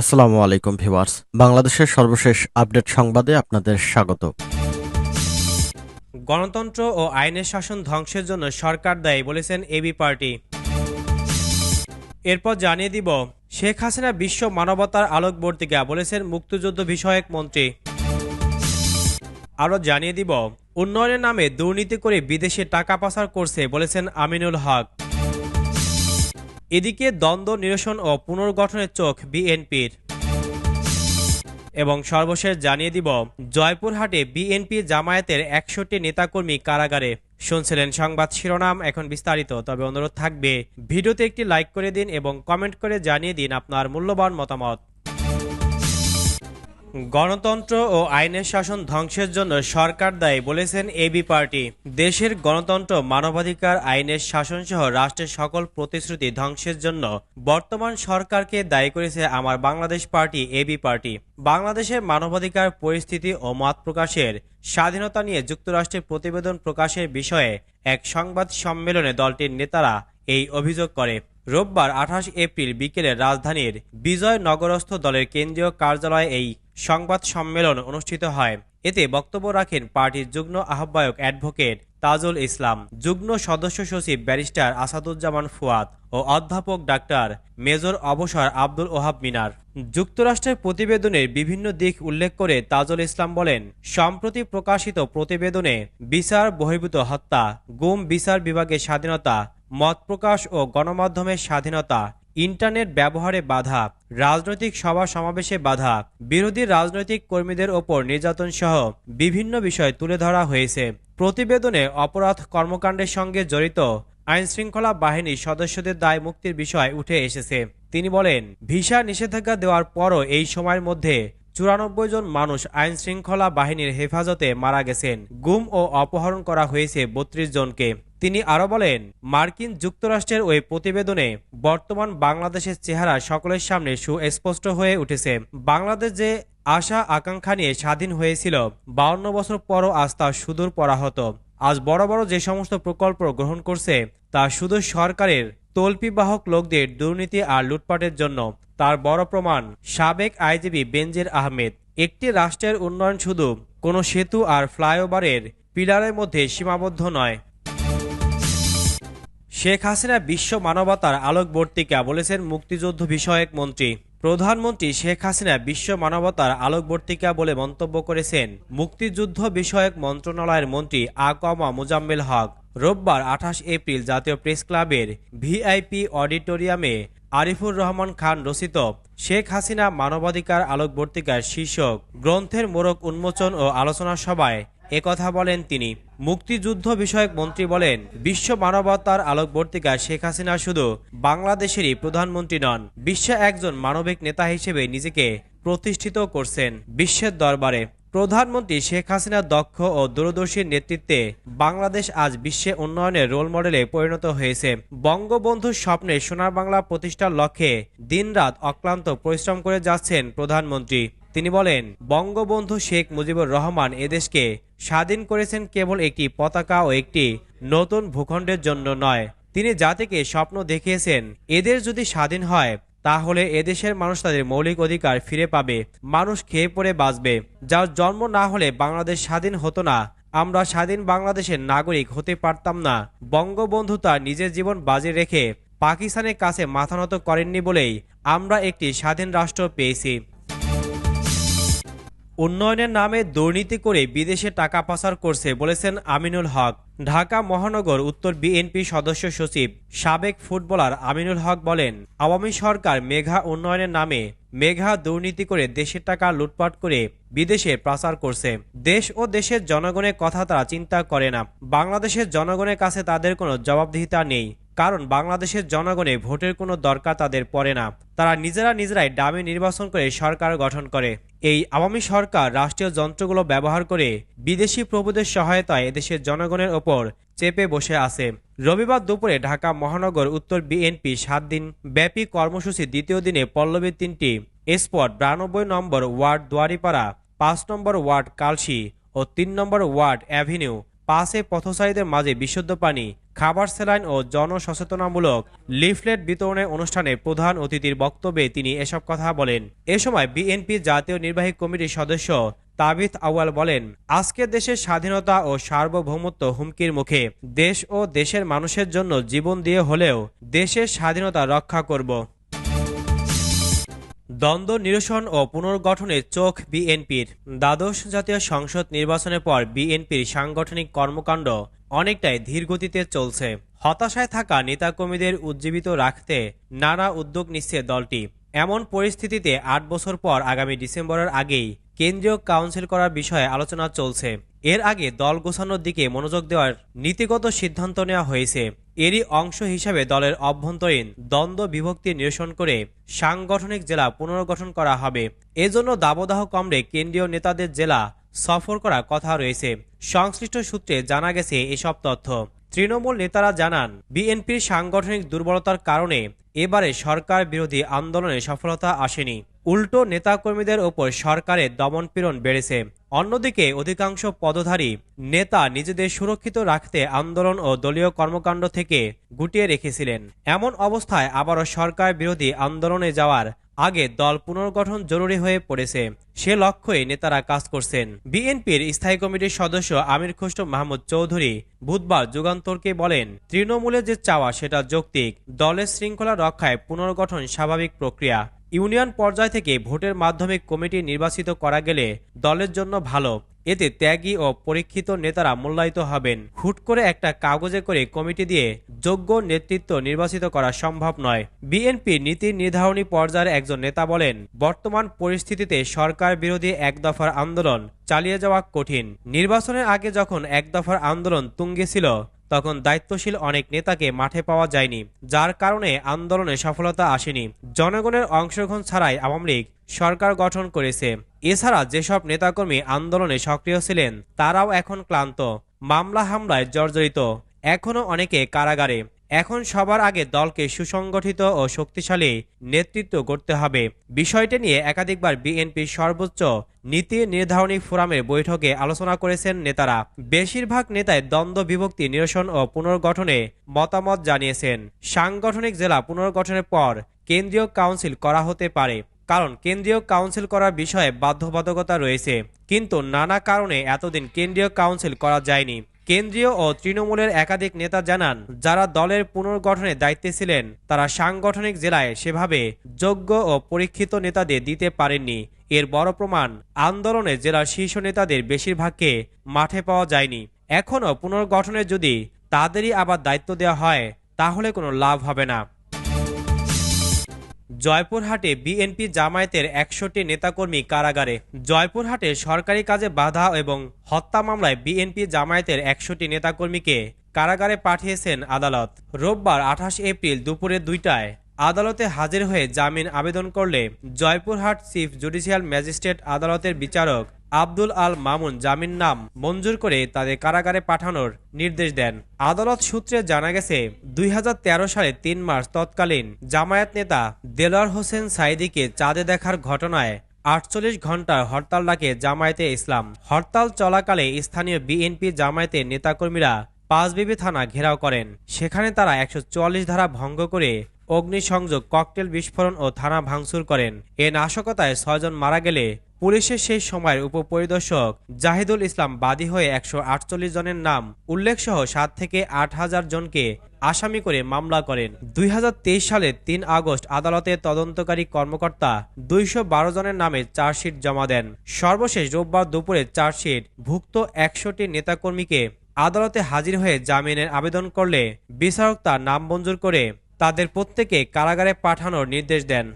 আসসালামু আলাইকুম ভিউয়ার্স। বাংলাদেশের সর্বশেষ আপডেট সংবাদে আপনাদের স্বাগত। গণতন্ত্র ও আইনের শাসন ধ্বংসের জন্য সরকার দায়ী বলেছেন এবি পার্টি। এরপর জানিয়ে দিব, শেখ হাসিনা বিশ্ব মানবতার আলোকবর্তিকা বলেছেন মুক্তিযুদ্ধ বিষয়ক মন্ত্রী। আরও জানিয়ে দিব, উন্নয়নের নামে দুর্নীতি করে বিদেশে টাকা পাচার করছে বলেছেন আমিনুল হক। এদিকে দ্বন্দ্ব, নিরসন ও পুনর্গঠনের চোখ বিএনপির। এবং সর্বশেষ জানিয়ে দিব, জয়পুরহাটে বিএনপি জামায়াতের একষট্টি নেতাকর্মী কারাগারে শুনছিলেন সংবাদ শিরোনাম, এখন বিস্তারিত, তবে অনুরোধ থাকবে, ভিডিওতে একটি লাইক করে দিন এবং কমেন্ট করে জানিয়ে দিন আপনার মূল্যবান মতামত। গণতন্ত্র ও আইনের শাসন ধ্বংসের জন্য সরকার দায়ী বলেছেন এবি পার্টি। দেশের গণতন্ত্র, মানবাধিকার, আইনের শাসন সহ রাষ্ট্রের সকল প্রতিশ্রুতি ধ্বংসের জন্য বর্তমান সরকারকে দায়ী করেছে আমার বাংলাদেশ পার্টি এবি পার্টি। বাংলাদেশের মানবাধিকার পরিস্থিতি ও মত প্রকাশের স্বাধীনতা নিয়ে যুক্তরাষ্ট্রের প্রতিবেদন প্রকাশের বিষয়ে এক সংবাদ সম্মেলনে দলটির নেতারা এই অভিযোগ করে। রোববার আঠাশ এপ্রিল বিকেলে রাজধানীর বিজয় নগরস্থ দলের কেন্দ্রীয় কার্যালয়ে এই সংবাদ সম্মেলন অনুষ্ঠিত হয়। এতে বক্তব্য রাখেন পার্টির যুগ্ম আহ্বায়ক অ্যাডভোকেট তাজুল ইসলাম, যুগ্ম সদস্য সচিব ব্যারিস্টার আসাদুজ্জামান ফুয়াদ ও অধ্যাপক ডাক্তার মেজর অবসর আব্দুল ওহাব মিনার। যুক্তরাষ্ট্রের প্রতিবেদনের বিভিন্ন দিক উল্লেখ করে তাজুল ইসলাম বলেন, সম্প্রতি প্রকাশিত প্রতিবেদনে বিচার বহির্ভূত হত্যা, গুম বিচার বিভাগের স্বাধীনতা, মত প্রকাশ ও গণমাধ্যমের স্বাধীনতা ইন্টারনেট ব্যবহারে বাধা, রাজনৈতিক সভা সমাবেশে বাধা, বিরোধী রাজনৈতিক কর্মীদের ওপর নির্যাতন সহ বিভিন্ন বিষয় তুলে ধরা হয়েছে। প্রতিবেদনে অপরাধ কর্মকাণ্ডের সঙ্গে জড়িত আইনশৃঙ্খলা বাহিনীর সদস্যদের দায় মুক্তির বিষয় উঠে এসেছে। তিনি বলেন, ভিসা নিষেধাজ্ঞা দেওয়ার পরও এই সময়ের মধ্যে চুরানব্বই জন মানুষ আইন শৃঙ্খলা বাহিনীর হেফাজতে মারা গেছেন। গুম ও অপহরণ করা হয়েছে বত্রিশ জনকে। তিনি আরও বলেন, মার্কিন যুক্তরাষ্ট্রের ওই প্রতিবেদনে বর্তমান বাংলাদেশের চেহারা সকলের সামনে সুস্পষ্ট হয়ে উঠেছে। বাংলাদেশ যে আশা আকাঙ্ক্ষা নিয়ে স্বাধীন হয়েছিল, বাউন্ন বছর পরও আস্থা সুদূর পরাহত আজ বড় বড় যে সমস্ত প্রকল্প গ্রহণ করছে, তা শুধু সরকারের তল্পিবাহক লোকদের দুর্নীতি আর লুটপাটের জন্য, তার বড় প্রমাণ সাবেক আইজিবি বেনজির আহমেদ। একটি রাষ্ট্রের উন্নয়ন শুধু কোনো সেতু আর ফ্লাইওভারের পিলারের মধ্যে সীমাবদ্ধ নয়। শেখ হাসিনা বিশ্ব মানবতার আলোকবর্তিকা বলেছেন মুক্তিযুদ্ধ বিষয়ক মন্ত্রী। প্রধানমন্ত্রী শেখ হাসিনা বিশ্ব মানবতার আলোকবর্তিকা বলে মন্তব্য করেছেন। মুক্তিযুদ্ধ বিষয়ক মন্ত্রণালয়ের মন্ত্রী আকমা মুজাম্মেল হক রোববার আঠাশ এপ্রিল জাতীয় প্রেস ক্লাবের ভিআইপি অডিটোরিয়ামে আরিফুর রহমান খান রচিত শেখ হাসিনা মানবাধিকার আলোকবর্তিকার শীর্ষক গ্রন্থের মোড়ক উন্মোচন ও আলোচনা সভায় একথা বলেন তিনি। মুক্তিযুদ্ধ বিষয়ক মন্ত্রী বলেন, বিশ্ব মানবতার আলোকবর্তিকা শেখ হাসিনা শুধু বাংলাদেশেরই প্রধানমন্ত্রী নন, বিশ্বে একজন মানবিক নেতা হিসেবে নিজেকে প্রতিষ্ঠিত করছেন বিশ্বের দরবারে। প্রধানমন্ত্রী শেখ হাসিনার দক্ষ ও দূরদর্শীর নেতৃত্বে বাংলাদেশ আজ বিশ্বে উন্নয়নের রোল মডেলে পরিণত হয়েছে। বঙ্গবন্ধুর স্বপ্নে সোনার বাংলা প্রতিষ্ঠার লক্ষ্যে দিনরাত অক্লান্ত পরিশ্রম করে যাচ্ছেন প্রধানমন্ত্রী। তিনি বলেন, বঙ্গবন্ধু শেখ মুজিবুর রহমান এদেশকে স্বাধীন করেছেন কেবল একটি পতাকা ও একটি নতুন ভূখণ্ডের জন্য নয়। তিনি জাতিকে স্বপ্ন দেখিয়েছেন, এদের যদি স্বাধীন হয়, তাহলে এদেশের মানুষ তাদের মৌলিক অধিকার ফিরে পাবে, মানুষ খেয়ে পড়ে বাঁচবে। যার জন্ম না হলে বাংলাদেশ স্বাধীন হতো না, আমরা স্বাধীন বাংলাদেশের নাগরিক হতে পারতাম না। বঙ্গবন্ধু তার নিজের জীবন বাজি রেখে পাকিস্তানের কাছে মাথা নত করেননি বলেই আমরা একটি স্বাধীন রাষ্ট্র পেয়েছি। উন্নয়নের নামে দুর্নীতি করে বিদেশে টাকা পাচার করছে বলেছেন আমিনুল হক। ঢাকা মহানগর উত্তর বিএনপি সদস্য সচিব, সাবেক ফুটবলার আমিনুল হক বলেন, আওয়ামী সরকার মেঘা উন্নয়নের নামে মেঘা দুর্নীতি করে দেশের টাকা লুটপাট করে বিদেশে পাচার করছে। দেশ ও দেশের জনগণের কথা তারা চিন্তা করে না। বাংলাদেশের জনগণের কাছে তাদের কোনো জবাবদিহিতা নেই। কারণ বাংলাদেশের জনগণে ভোটের কোনো দরকার তাদের পড়ে না। তারা নিজেরা নিজেরাই ডামি নির্বাচন করে সরকার গঠন করে। এই আওয়ামী সরকার রাষ্ট্রীয় যন্ত্রগুলো ব্যবহার করে বিদেশি প্রভুদের সহায়তায় এদেশের জনগণের ওপর চেপে বসে আছে। রবিবার দুপুরে ঢাকা মহানগর উত্তর বিএনপি সাত দিন ব্যাপী কর্মসূচি দ্বিতীয় দিনে পল্লবীর তিনটি স্পট বিরানব্বই নম্বর ওয়ার্ড, দুয়ারিপাড়া, পাঁচ নম্বর ওয়ার্ড, কালশি ও তিন নম্বর ওয়ার্ড অ্যাভিনিউ পাশে পথচারীদের মাঝে বিশুদ্ধ পানি, খাবার স্যালাইন ও জনসচেতনামূলক লিফলেট বিতরণের অনুষ্ঠানে প্রধান অতিথির বক্তব্যে তিনি এসব কথা বলেন। এ সময় বিএনপি জাতীয় নির্বাহী কমিটির সদস্য তাবিথ আউয়াল বলেন, আজকে দেশের স্বাধীনতা ও সার্বভৌমত্ব হুমকির মুখে দেশ ও দেশের মানুষের জন্য জীবন দিয়ে হলেও দেশের স্বাধীনতা রক্ষা করব। দ্বন্দ্ব, নিরসন ও পুনর্গঠনে চোখ বিএনপির। দ্বাদশ জাতীয় সংসদ নির্বাচনের পর বিএনপির সাংগঠনিক কর্মকাণ্ড অনেকটাই ধীরগতিতে চলছে। হতাশায় থাকা নেতাকর্মীদের উজ্জীবিত রাখতে নানা উদ্যোগ নিচ্ছে দলটি। এমন পরিস্থিতিতে আট বছর পর আগামী ডিসেম্বরের আগেই কেন্দ্রীয় কাউন্সিল করার বিষয়ে আলোচনা চলছে। এর আগে দল গোছানোর দিকে মনোযোগ দেওয়ার নীতিগত সিদ্ধান্ত নেওয়া হয়েছে। এরই অংশ হিসাবে দলের অভ্যন্তরীণ দ্বন্দ্ব বিভক্তি নিরসন করে সাংগঠনিক জেলা পুনর্গঠন করা হবে। এজন্য দাবদাহ কমরে কেন্দ্রীয় নেতাদের জেলা সফর করার কথা রয়েছে। সংশ্লিষ্ট সূত্রে জানা গেছে এসব তথ্য। তৃণমূল নেতারা জানান, বিএনপির সাংগঠনিক দুর্বলতার কারণে এবারে সরকার বিরোধী আন্দোলনে সফলতা আসেনি। উল্টো নেতাকর্মীদের ওপর সরকারের দমনপীড়ন বেড়েছে। অন্যদিকে অধিকাংশ পদধারী নেতা নিজেদের সুরক্ষিত রাখতে আন্দোলন ও দলীয় কর্মকাণ্ড থেকে গুটিয়ে রেখেছিলেন। এমন অবস্থায় আবারও সরকার বিরোধী আন্দোলনে যাওয়ার আগে দল পুনর্গঠন জরুরি হয়ে পড়েছে। সে লক্ষ্যে নেতারা কাজ করছেন। বিএনপির স্থায়ী কমিটির সদস্য আমির খসরু মাহমুদ চৌধুরী বুধবার যুগান্তরকে বলেন, তৃণমূলের যে চাওয়া সেটা যৌক্তিক। দলের শৃঙ্খলা রক্ষায় পুনর্গঠন স্বাভাবিক প্রক্রিয়া। ইউনিয়ন পর্যায় থেকে ভোটের মাধ্যমে কমিটি নির্বাচিত করা গেলে দলের জন্য ভালো। এতে ত্যাগী ও পরীক্ষিত নেতারা মূল্যায়িত হবেন। হুট করে একটা কাগজে করে কমিটি দিয়ে যোগ্য নেতৃত্ব নির্বাচিত করা সম্ভব নয়। বিএনপি নীতি নির্ধারণী পর্যায়ের একজন নেতা বলেন, বর্তমান পরিস্থিতিতে সরকার বিরোধী এক দফার আন্দোলন চালিয়ে যাওয়া কঠিন। নির্বাচনের আগে যখন এক দফার আন্দোলন তুঙ্গে ছিল তখন দায়িত্বশীল অনেক নেতাকে মাঠে পাওয়া যায়নি, যার কারণে আন্দোলনে সফলতা আসেনি। জনগণের অংশগ্রহণ ছাড়াই আওয়ামী লীগ সরকার গঠন করেছে। এছাড়া যেসব নেতাকর্মী আন্দোলনে সক্রিয় ছিলেন, তারাও এখন ক্লান্ত। মামলা হামলায় জর্জরিত। এখনও অনেকে কারাগারে। এখন সবার আগে দলকে সুসংগঠিত ও শক্তিশালী নেতৃত্ব করতে হবে। বিষয়টি নিয়ে একাধিকবার বিএনপির সর্বোচ্চ নীতি নির্ধারণী ফোরামের বৈঠকে আলোচনা করেছেন নেতারা। বেশিরভাগ নেতায় দ্বন্দ্ব, বিভক্তি, নিরসন ও পুনর্গঠনে মতামত জানিয়েছেন। সাংগঠনিক জেলা পুনর্গঠনের পর কেন্দ্রীয় কাউন্সিল করা হতে পারে, কারণ কেন্দ্রীয় কাউন্সিল করার বিষয়ে বাধ্যবাধকতা রয়েছে। কিন্তু নানা কারণে এতদিন কেন্দ্রীয় কাউন্সিল করা যায়নি। কেন্দ্রীয় ও তৃণমূলের একাধিক নেতা জানান, যারা দলের পুনর্গঠনে দায়িত্বে ছিলেন, তারা সাংগঠনিক জেলায় সেভাবে যোগ্য ও পরীক্ষিত নেতাদের দিতে পারেননি। এর বড় প্রমাণ, আন্দোলনে জেলার শীর্ষ নেতাদের বেশিরভাগকে মাঠে পাওয়া যায়নি। এখনও পুনর্গঠনে যদি তাদেরই আবার দায়িত্ব দেওয়া হয়, তাহলে কোনো লাভ হবে না। জয়পুরহাটে বিএনপি জামায়াতের একশোটি নেতাকর্মী কারাগারে। জয়পুরহাটে সরকারি কাজে বাধা এবং হত্যা মামলায় বিএনপি জামায়াতের একশোটি নেতাকর্মীকে কারাগারে পাঠিয়েছেন আদালত। রোববার আঠাশ এপ্রিল দুপুরে দুইটায় আদালতে হাজির হয়ে জামিন আবেদন করলে জয়পুরহাট চিফ জুডিশিয়াল ম্যাজিস্ট্রেট আদালতের বিচারক আব্দুল আল মামুন জামিন নাম মঞ্জুর করে তাদের কারাগারে পাঠানোর নির্দেশ দেন। আদালত সূত্রে জানা গেছে, দুই সালে তিন মার্চ তৎকালীন জামায়াত নেতা দেলার হোসেন সাইদিকে চাঁদে দেখার ঘটনায় আটচল্লিশ ঘণ্টার হরতাল ডাকে জামায়াতে ইসলাম। হরতাল চলাকালে স্থানীয় বিএনপি জামায়াতের নেতাকর্মীরা পাঁচবিবি থানা ঘেরাও করেন। সেখানে তারা একশো চুয়াল্লিশ ধারা ভঙ্গ করে অগ্নিসংযোগ, ককটেল বিস্ফোরণ ও থানা ভাঙচুর করেন। এ নাশকতায় ছয়জন মারা গেলে পুলিশের সেই সময়ের উপপরিদর্শক জাহিদুল ইসলাম বাদী হয়ে একশো আটচল্লিশ জনের নাম উল্লেখসহ সাত থেকে আট হাজার জনকে আসামি করে মামলা করেন। দুই হাজার তেইশ সালের তিন আগস্ট আদালতের তদন্তকারী কর্মকর্তা দুইশো বারো জনের নামে চার্জশিট জমা দেন। সর্বশেষ রোববার দুপুরে চার্জশিট ভুক্ত একশোটি নেতাকর্মীকে আদালতে হাজির হয়ে জামিনের আবেদন করলে বিচারক তার নাম মঞ্জুর করে তাদের প্রত্যেকে কারাগারে পাঠানোর নির্দেশ দেন।